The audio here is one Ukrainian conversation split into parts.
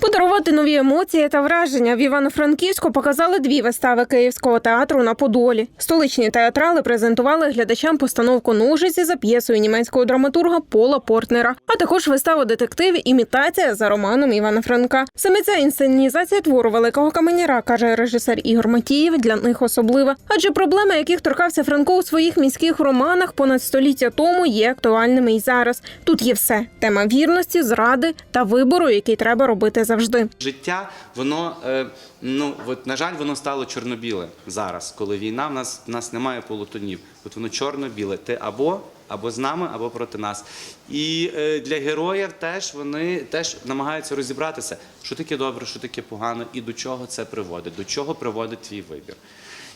Подарувати нові емоції та враження в Івано-Франківську показали дві вистави Київського театру на Подолі. Столичні театрали презентували глядачам постановку ножиці за п'єсою німецького драматурга Пола Портнера, а також виставу детектив Імітація за романом Івана Франка. Саме ця інсценізація твору великого каменяра, каже режисер Ігор Матієв, для них особлива. Адже проблеми, яких торкався Франко у своїх міських романах понад століття тому, є актуальними і зараз. Тут є все: тема вірності, зради та вибору, який треба робити завжди. Життя, воно, е, ну, от, на жаль, воно стало чорно-біле зараз, коли війна, в нас, в нас немає полутонів. От воно чорно-біле. Ти або, або з нами, або проти нас. І е, для героїв теж вони теж намагаються розібратися, що таке добре, що таке погано, і до чого це приводить, до чого приводить твій вибір.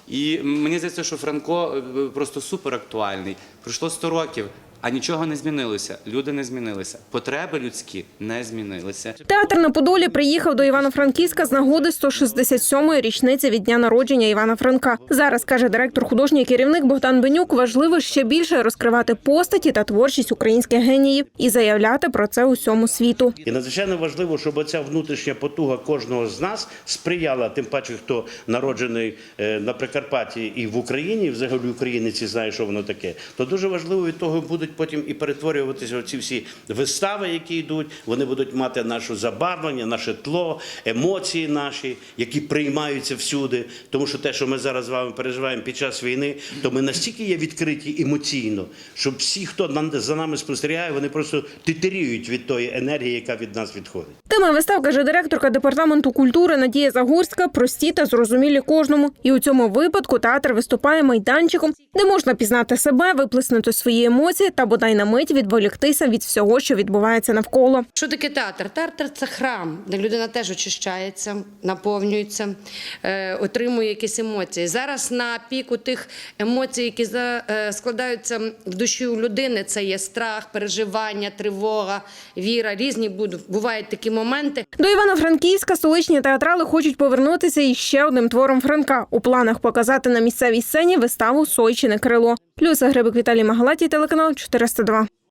І мені здається, що Франко е, просто супер актуальний. Пройшло 100 років, а нічого не змінилося. Люди не змінилися. Потреби людські не змінилися. Театр на Подолі приїхав до Івано-Франківська з нагоди 167-ї річниці від дня народження Івана Франка. Зараз каже директор художній керівник Богдан Бенюк, важливо ще більше розкривати постаті та творчість українських геніїв і заявляти про це усьому світу. І надзвичайно важливо, щоб оця внутрішня потуга кожного з нас сприяла, тим паче, хто народжений е, на Прикарпатті і в Україні, і взагалі українець знає, що воно таке. То дуже важливо від того будуть потім і перетворюватися ці всі вистави, які йдуть. Вони будуть мати наше забарвлення, наше тло, емоції наші, які приймаються всюди. Тому що те, що ми зараз з вами переживаємо під час війни, то ми настільки є відкриті емоційно, що всі, хто за нами спостерігає, вони просто титеріють від тої енергії, яка від нас відходить. Тема вистав, каже директорка департаменту культури Надія Загурська, прості та зрозумілі кожному. І у цьому випадку театр виступає майданчиком, де можна пізнати себе, виплеснути свої емоції та бодай на мить відволіктися від всього, що відбувається навколо. Що таке театр? Театр це храм, де людина теж очищається, наповнюється, е, отримує якісь емоції. Зараз на піку тих емоцій, які е, складаються в душі у людини, це є страх, переживання, тривога, віра. Різні бувають такі моменти. До Івано-Франківська столичні театрали хочуть повернутися із ще одним твором Франка. У планах показати на місцевій сцені виставу Сойчине крило. Люся Грибик Віталій Магалатій, телеканал 402.